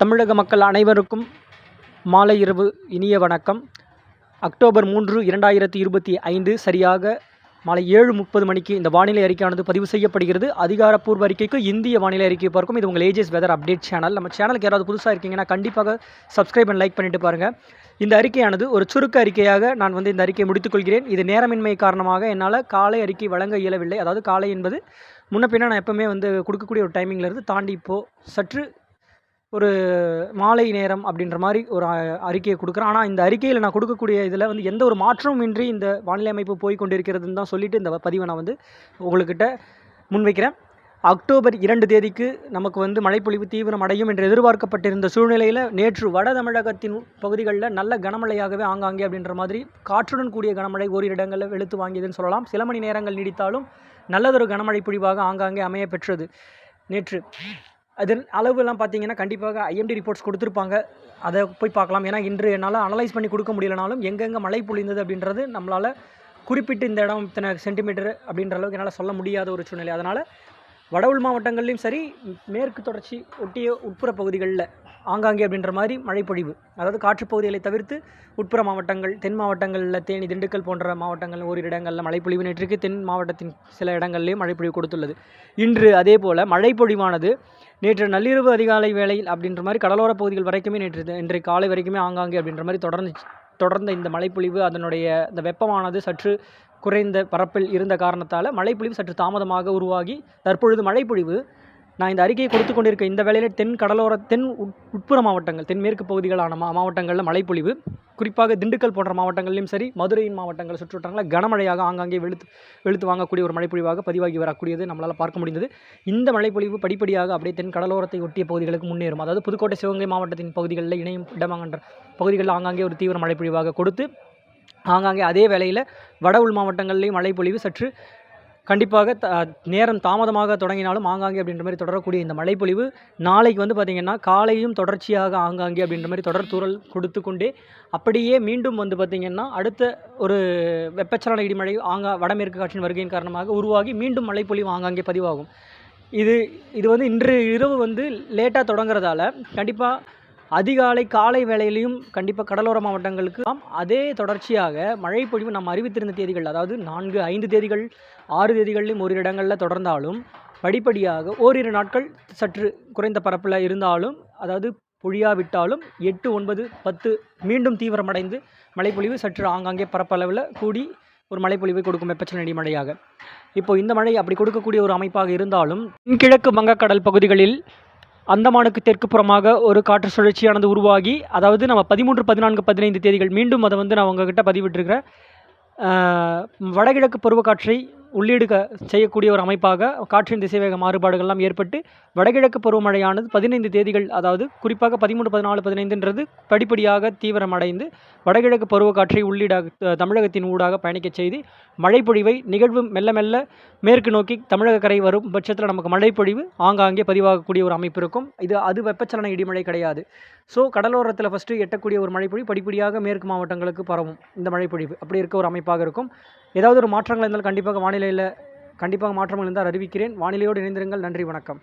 தமிழக மக்கள் அனைவருக்கும் மாலை இரவு இனிய வணக்கம். அக்டோபர் மூன்று இரண்டாயிரத்தி இருபத்தி ஐந்து சரியாக மாலை ஏழு முப்பது மணிக்கு இந்த வானிலை அறிக்கையானது பதிவு செய்யப்படுகிறது. அதிகாரப்பூர்வ அறிக்கைக்கு இந்திய வானிலை அறிக்கை பார்க்கும். இது உங்கள் ஏஜஸ் வெதர் அப்டேட் சேனல் நம்ம சேனலுக்கு யாராவது புதுசாக இருக்கீங்கன்னா கண்டிப்பாக சப்ஸ்கிரைப் அண்ட் லைக் பண்ணிட்டு பாருங்கள் இந்த அறிக்கையானது ஒரு சுருக்க அறிக்கையாக நான் வந்து இந்த அறிக்கையை முடித்துக்கொள்கிறேன் இது நேரமின்மை காரணமாக என்னால் காலை அறிக்கை வழங்க இயலவில்லை. அதாவது காலை என்பது முன்ன பின்ன நான் எப்போவுமே வந்து கொடுக்கக்கூடிய ஒரு டைமிங்கில் இருந்து தாண்டி இப்போது சற்று ஒரு மாலை நேரம் அப்படின்ற மாதிரி ஒரு அறிக்கையை கொடுக்குறேன். ஆனால் இந்த அறிக்கையில் நான் கொடுக்கக்கூடிய இதில் வந்து எந்த ஒரு மாற்றமும் இன்றி இந்த வானிலை அமைப்பு போய் கொண்டிருக்கிறதுன்னு தான் சொல்லிட்டு இந்த பதிவை நான் வந்து உங்கள்கிட்ட முன்வைக்கிறேன். அக்டோபர் இரண்டு தேதிக்கு நமக்கு வந்து மழைப்பொழிவு தீவிரம் அடையும் என்று எதிர்பார்க்கப்பட்டிருந்த சூழ்நிலையில் நேற்று வட தமிழகத்தின் பகுதிகளில் நல்ல கனமழையாகவே ஆங்காங்கே அப்படின்ற மாதிரி காற்றுடன் கூடிய கனமழை ஓரிரு இடங்களில் வெளுத்து வாங்கியதுன்னு சொல்லலாம். சில மணி நேரங்கள் நீடித்தாலும் நல்லதொரு கனமழை பொழிவாக ஆங்காங்கே அமைய பெற்றது. நேற்று அதன் அளவுலாம் பார்த்தீங்கன்னா கண்டிப்பாக ஐஎம்டி ரிப்போர்ட்ஸ் கொடுத்துருப்பாங்க. அதை போய் பார்க்கலாம். ஏன்னா இன்று என்னால் அனலைஸ் பண்ணி கொடுக்க முடியலனாலும் எங்கெங்கே மழை பொழிந்தது அப்படின்றது நம்மளால் குறிப்பிட்டு இந்த இடம் இத்தனை சென்டிமீட்டர் அப்படின்ற அளவுக்கு என்னால் சொல்ல முடியாத ஒரு சூழ்நிலை. அதனால் வட உள் மாவட்டங்கள்லையும் சரி மேற்கு தொடர்ச்சி ஒட்டிய உட்புற பகுதிகளில் ஆங்காங்கே அப்படின்ற மாதிரி மழைப்பொழிவு. அதாவது காற்றுப்பகுதிகளை தவிர்த்து உட்புற மாவட்டங்கள் தென் மாவட்டங்களில் தேனி திண்டுக்கல் போன்ற மாவட்டங்கள் ஓரிரு இடங்களில் மழைப்பொழிவு. நேற்றுக்கு தென் மாவட்டத்தின் சில இடங்கள்லேயும் மழைப்பொழிவு கொடுத்துள்ளது. இன்று அதே போல் மழைப்பொழிவானது. நேற்று நள்ளிரவு அதிகாலை வேளையில் அப்படின்ற மாதிரி கடலோர பகுதிகள் வரைக்குமே நேற்று இன்றைய காலை வரைக்குமே ஆங்காங்கே அப்படின்ற மாதிரி தொடர்ந்து தொடர்ந்த இந்த மழைப்பொழிவு அதனுடைய இந்த வெப்பமானது சற்று குறைந்த பரப்பில் இருந்த காரணத்தால் மழைப்பொழிவு சற்று தாமதமாக உருவாகி தற்பொழுது மழைப்பொழிவு நான் இந்த அறிக்கையை கொடுத்து கொண்டிருக்க இந்த வேளையில் தென் கடலோர தென் உட்புற மாவட்டங்கள் தென்மேற்கு பகுதிகளான மா மாவட்டங்களில் மழைப்பொழிவு குறிப்பாக திண்டுக்கல் போன்ற மாவட்டங்களிலும் சரி மதுரையின் மாவட்டங்கள் சுற்றுவட்டங்களில் கனமழையாக ஆங்காங்கே வெளுத்து வெளுத்து வாங்கக்கூடிய ஒரு மழைப்பொழிவாக பதிவாகி வரக்கூடியது நம்மளால் பார்க்க முடிந்தது. இந்த மழைப்பொழிவு படிப்படியாக அப்படியே தென் கடலோரத்தை ஒட்டிய பகுதிகளுக்கு முன்னேறும். அதாவது புதுக்கோட்டை சிவகங்கை மாவட்டத்தின் பகுதிகளில் இணையும் இடமாகின்ற பகுதிகளில் ஆங்காங்கே ஒரு தீவிர மழைப்பொழிவாக கொடுத்து ஆங்காங்கே அதே வேளையில் வட உள் மாவட்டங்கள்லேயும் மழைப்பொழிவு சற்று கண்டிப்பாக த நேரம் தாமதமாக தொடங்கினாலும் ஆங்காங்கே அப்படின்ற மாதிரி தொடரக்கூடிய இந்த மழைப்பொழிவு நாளைக்கு வந்து பார்த்திங்கன்னா காலையும் தொடர்ச்சியாக ஆங்காங்கே அப்படின்ற மாதிரி தொடர் தூரல் கொடுத்து கொண்டே அப்படியே மீண்டும் வந்து பார்த்திங்கன்னா அடுத்த ஒரு வெப்பச்சலன இடிமழை ஆங்கா வடமேற்கு காற்றின் வருகையின் காரணமாக உருவாகி மீண்டும் மழைப்பொழிவு ஆங்காங்கே பதிவாகும். இது இது வந்து இன்று இரவு வந்து லேட்டாக தொடங்குறதால கண்டிப்பாக அதிகாலை காலை வேளையிலையும் கண்டிப்பாக கடலோர மாவட்டங்களுக்கு அதே தொடர்ச்சியாக மழை பொழிவு நாம் அறிவித்திருந்த தேதிகள் அதாவது நான்கு ஐந்து தேதிகள் ஆறு தேதிகளிலும் ஒரு இடங்களில் தொடர்ந்தாலும் படிப்படியாக ஓரிரு நாட்கள் சற்று குறைந்த பரப்பில் இருந்தாலும் அதாவது பொழியாவிட்டாலும் எட்டு ஒன்பது பத்து மீண்டும் தீவிரமடைந்து மழைப்பொழிவு சற்று ஆங்காங்கே பரப்பளவில் கூடி ஒரு மழைப்பொழிவை கொடுக்கும் வெப்பச்சலனடி மழையாக இப்போ இந்த மழை அப்படி கொடுக்கக்கூடிய ஒரு அமைப்பாக இருந்தாலும் தென்கிழக்கு வங்கக்கடல் பகுதிகளில் அந்தமானுக்கு தெற்கு புறமாக ஒரு காற்று சுழற்சியானது உருவாகி அதாவது நம்ம பதிமூன்று பதினான்கு பதினைந்து தேதிகள் மீண்டும் அதை வந்து நான் உங்ககிட்ட பதிவிட்டிருக்கிறேன். வடகிழக்கு பருவக்காற்றை உள்ளீடுக செய்யக்கூடிய ஒரு அமைப்பாக காற்றின் திசைவேக மாறுபாடுகள்லாம் ஏற்பட்டு வடகிழக்கு பருவமழையானது பதினைந்து தேதிகள் அதாவது குறிப்பாக பதிமூணு பதினாலு பதினைந்துன்றது படிப்படியாக தீவிரமடைந்து வடகிழக்கு பருவ காற்றை உள்ளீடாக தமிழகத்தின் ஊடாக பயணிக்கச் செய்து மழைப்பொழிவை நிகழ்வு மெல்ல மெல்ல மேற்கு நோக்கி தமிழக கரை வரும் பட்சத்தில் நமக்கு மழைப்பொழிவு ஆங்காங்கே பதிவாகக்கூடிய ஒரு அமைப்பு இருக்கும். இது அது வெப்பச்சலன இடிமழை கிடையாது. ஸோ கடலோரத்தில் ஃபஸ்ட்டு எட்டக்கூடிய ஒரு மழைப்பொழிவு படிப்படியாக மேற்கு மாவட்டங்களுக்கு பரவும் இந்த மழைப்பொழிவு. அப்படி இருக்க ஒரு அமைப்பாக இருக்கும். ஏதாவது ஒரு மாற்றங்கள் இருந்தால் கண்டிப்பாக வானிலை வானிலையில் கண்டிப்பாக மாற்றங்கள் இருந்தால் அறிவிக்கிறேன். வானிலையோடு இணைந்திருங்கள். நன்றி வணக்கம்.